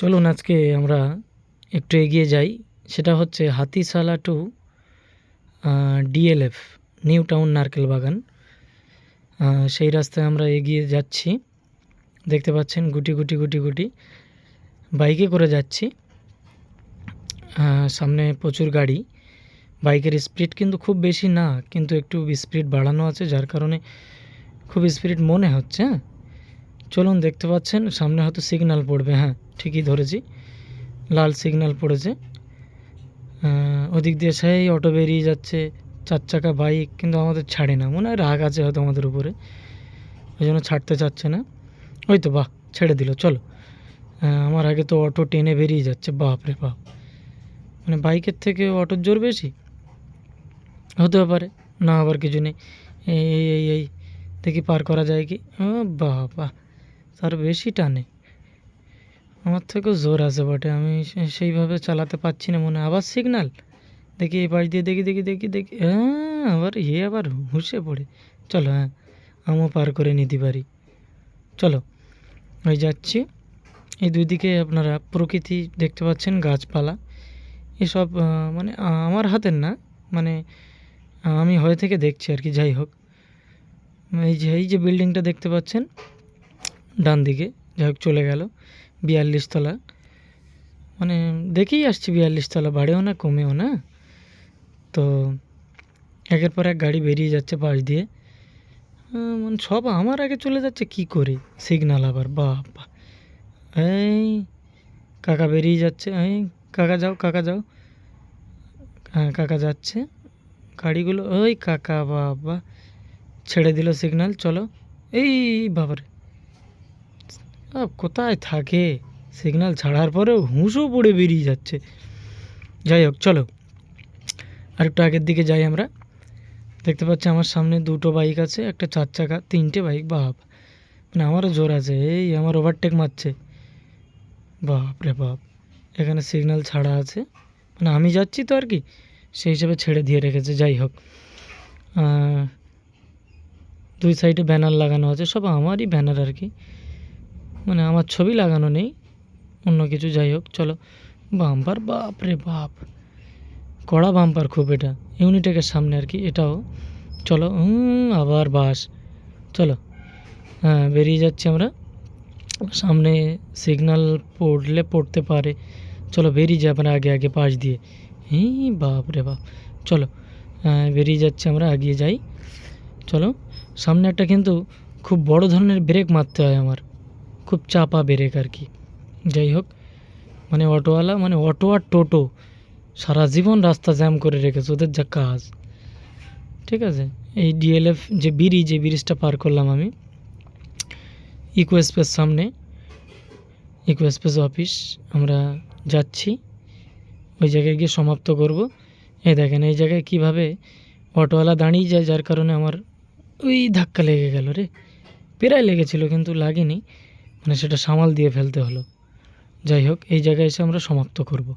চলুন আজকে আমরা একটু এগিয়ে যাই। সেটা হচ্ছে Hatishala to DLF, new town Narkel Bagan. সেই রাস্তায় আমরা এগিয়ে যাচ্ছি। দেখতে পাচ্ছেন গুটি গুটি গুটি গুটি বাইকে করে যাচ্ছি। সামনে প্রচুর গাড়ি। বাইকের স্পিড কিন্তু খুব বেশি না, কিন্তু একটু স্পিড বাড়ানো আছে, যার কারণে খুব স্পিড মনে হচ্ছে হ্যাঁ? চলুন দেখতে পাচ্ছেন, সামনে হয়তো সিগন্যাল পড়বে হ্যাঁ ঠিকই ধরেছি। লাল সিগন্যাল পড়েছে। ওদিক দিয়ে সেই অটো বেরিয়ে যাচ্ছে, চার চাকা বাইক কিন্তু আমাদের ছাড়ে না। মনে হয় রাগ আছে হয়তো আমাদের উপরে। ওই জন্য ছাড়তে চাচ্ছে না। ওই তো, বাহ, ছেড়ে দিল, চলো। আমার আগে তো অটো টেনে বেরিয়ে যাচ্ছে, বাপ রে বাপ। মানে বাইকের থেকে অটোর জোর বেশি? হতেও পারে, না আবার কিছু নেই। এই এই এই দেখি পার করা যায় কি? বাহ বাবা তার বেশি টানে। আমার থেকেও জোর আছে বটে, আমি সেইভাবে চালাতে পারছি না মনে। আবার সিগনাল দেখি এই পাশ দিয়ে, দেখি দেখি দেখি দেখি। হ্যাঁ আবার ইয়ে আবার হুঁসে পড়ে। চলো হ্যাঁ আমিও পার করে নিতে পারি। চলো ওই যাচ্ছি। এই দুই দিকে আপনারা প্রকৃতি দেখতে পাচ্ছেন, গাছপালা। এসব মানে আমার হাতের না মানে আমি হয়ে থেকে দেখছি আর কি, যাই হোক। এই যে এই যে বিল্ডিংটা দেখতে পাচ্ছেন ডান দিকে যাই হোক চলে গেল বিয়াল্লিশ তলা মানে দেখেই আসছি বিয়াল্লিশ তলা বাড়েও না, কমেও না। তো একের পর এক গাড়ি বেরিয়ে যাচ্ছে পাশ দিয়ে। মানে সব আমার আগে চলে যাচ্ছে, কি করে? সিগনাল আবার বাবা এই, কাকা বেরিয়ে যাচ্ছে, এই, কাকা যাও কাকা যাও। হ্যাঁ কাকা যাচ্ছে। গাড়িগুলো, ওই কাকা বাবা, ছেড়ে দিল সিগনাল, চলো। এই বাবারে কোথায় থাকে? সিগন্যাল ছাড়ার পরেও হুঁশও পড়ে বেরিয়ে যাচ্ছে। যাই হোক, চলো। আর একটু আগের দিকে যাই আমরা। দেখতে পাচ্ছি আমার সামনে দুটো বাইক আছে, একটা চার চাকা, তিনটে বাইক বাপ। মানে আমারও জোর আছে, এই আমার ওভারটেক মারছে। বাপ রে বাপ, এখানে সিগন্যাল ছাড়া আছে। মানে আমি যাচ্ছি তো আর কি, সেই হিসেবে ছেড়ে দিয়ে রেখেছে, যাই হোক। দুই সাইডে ব্যানার লাগানো আছে, সব আমারই ব্যানার আর কি। মানে আমার ছবি লাগানো নেই, অন্য কিছু, যাই হোক, চলো। বাম্পার, বাপ রে বাপ। কড়া বাম্পার খুব এটা, ইউনিটেকের সামনে আর কি, এটাও। চলো আবার বাস। চলো হ্যাঁ বেরিয়ে যাচ্ছি আমরা। সামনে সিগন্যাল পড়লে পড়তে পারে। চলো, বেরিয়ে যাই আমরা আগে আগে পাশ দিয়ে। এই বাপ রে বাপ। চলো হ্যাঁ বেরিয়ে যাচ্ছি আমরা এগিয়ে যাই। চলো, সামনে একটা কিন্তু খুব বড় ধরনের ব্রেক মারতে হয় আমার। খুব চাপা ব্রেক আর কি। যাই হোক মানে অটোওয়ালা মানে অটো আর টোটো সারা জীবন রাস্তা জ্যাম করে রেখেছে, ওদের যা কাজ। ঠিক আছে? এই ডিএলএফ যে ব্রিজ, যে ব্রিজটা পার করলাম আমি ইকো স্পেস সামনে ইকো স্পেস অফিস আমরা যাচ্ছি, ওই জায়গায় গিয়ে সমাপ্ত করব। এই দেখেন, এই জায়গায় কীভাবে অটোওয়ালা দাঁড়িয়ে যায়, যার কারণে আমার ওই ধাক্কা লেগে গেল রে। প্রায় লেগেছিল, কিন্তু লাগেনি। মানে সেটা সামাল দিয়ে ফেলতে হলো। যাই হোক এই জায়গায় এসে আমরা সমাপ্ত করব।